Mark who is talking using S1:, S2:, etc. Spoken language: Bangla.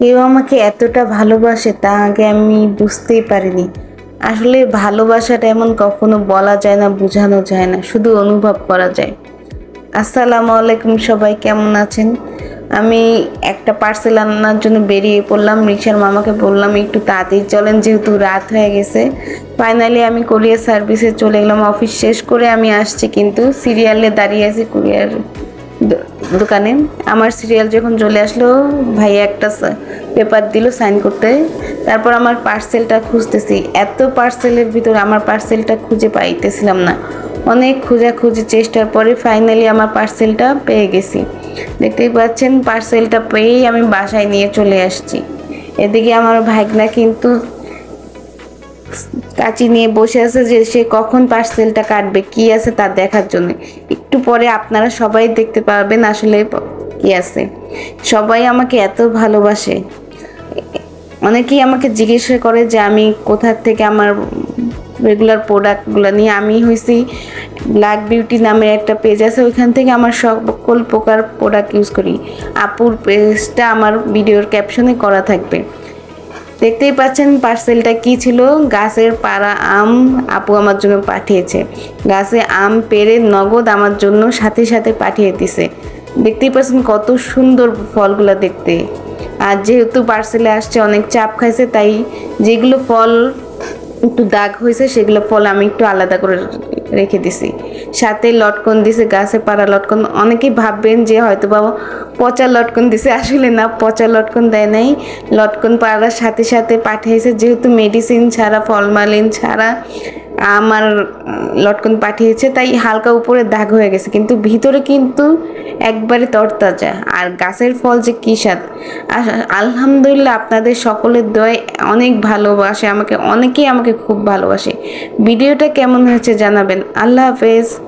S1: কেউ আমাকে এতটা ভালোবাসে তা আগে আমি বুঝতেই পারিনি। আসলে ভালোবাসাটা এমন কখনো বলা যায় না, বোঝানো যায় না, শুধু অনুভব করা যায়। আসসালামু আলাইকুম সবাই, কেমন আছেন? আমি একটা পার্সেল আনার জন্য বেরিয়ে পড়লাম রিক্সার মামাকে বললাম, একটু তাড়াতাড়ি চলেন, যেহেতু রাত হয়ে গেছে। ফাইনালি আমি কোরিয়ার সার্ভিসে চলে গেলাম অফিস শেষ করে আমি আসছি, কিন্তু সিরিয়ালে দাঁড়িয়ে আছি কুরিয়ার দোকানে। আমার সিরিয়াল যখন চলে আসলো, ভাই একটা পেপার দিল সাইন করতে। তারপর আমার পার্সেলটা খুঁজতেছি। এত পার্সেলের ভিতরে আমার পার্সেলটা খুঁজে পাইতেছিলাম না। অনেক খোঁজাখুঁজি চেষ্টার পরে ফাইনালি আমার পার্সেলটা পেয়ে গেছি। দেখতেই পাচ্ছেন পার্সেলটা পেয়েই আমি বাসায় নিয়ে চলে আসছি। এদিকে আমার ভাগনা কিন্তু কাচি নিয়ে বসে আছে যে সে কখন পার্সেলটা কাটবে, কি আছে তা দেখার জন্য। একটু পরে আপনারা সবাই দেখতে পারবেন আসলে কি আছে। সবাই আমাকে এত ভালোবাসে। অনেকেই আমাকে জিজ্ঞাসা করে যে আমি কোথার থেকে আমার রেগুলার প্রোডাক্টগুলো নিয়ে, আমি হয়েছি ব্ল্যাক বিউটি নামের একটা পেজ আছে, ওইখান থেকে আমার সকল প্রকার প্রোডাক্ট ইউজ করি। আপুর পেজটা আমার ভিডিওর ক্যাপশনে করা থাকবে। দেখতেই পাচ্ছেন পার্সেলটা কি ছিল? গাছের পাড়া আম আপু আমার জন্য পাঠিয়েছে। গাছে আম পেরে নগদ আমার জন্য সাথে সাথে পাঠিয়ে দিছে। দেখতেই পাচ্ছেন কত সুন্দর ফলগুলো দেখতে। আর যেহেতু পার্সেলে আসছে, অনেক চাপ খাইছে, তাই যেগুলো ফল একটু দাগ হয়েছে, সেগুলো ফল আমি একটু আলাদা করে রেখে দিছি। সাথে লটকন দিছে, গাছে পাড়া লটকন। অনেকেই ভাববেন যে হয়তো বাবা পচা লটকন দিছে, আসলে না, পচা লটকন দেয় নাই। লটকন পাড়ার সাথে সাথে পাঠিয়েছে, যেহেতু মেডিসিন ছাড়া, ফলমালিন ছাড়া। আমার লটকন পাঠিয়েছে, তাই হালকা উপরে দাগ হয়ে গেছে। কিন্তু ভিতরে কিন্তু একবারে তরতাজা। আর গাছের ফল যে কী স্বাদ। আলহামদুলিল্লাহ আপনাদের সকলের দয় অনেক ভালোবাসে। আমাকে, অনেকেই আমাকে খুব ভালোবাসে। ভিডিওটা কেমন হয়েছে জানাবেন। আল্লাহ হাফেজ।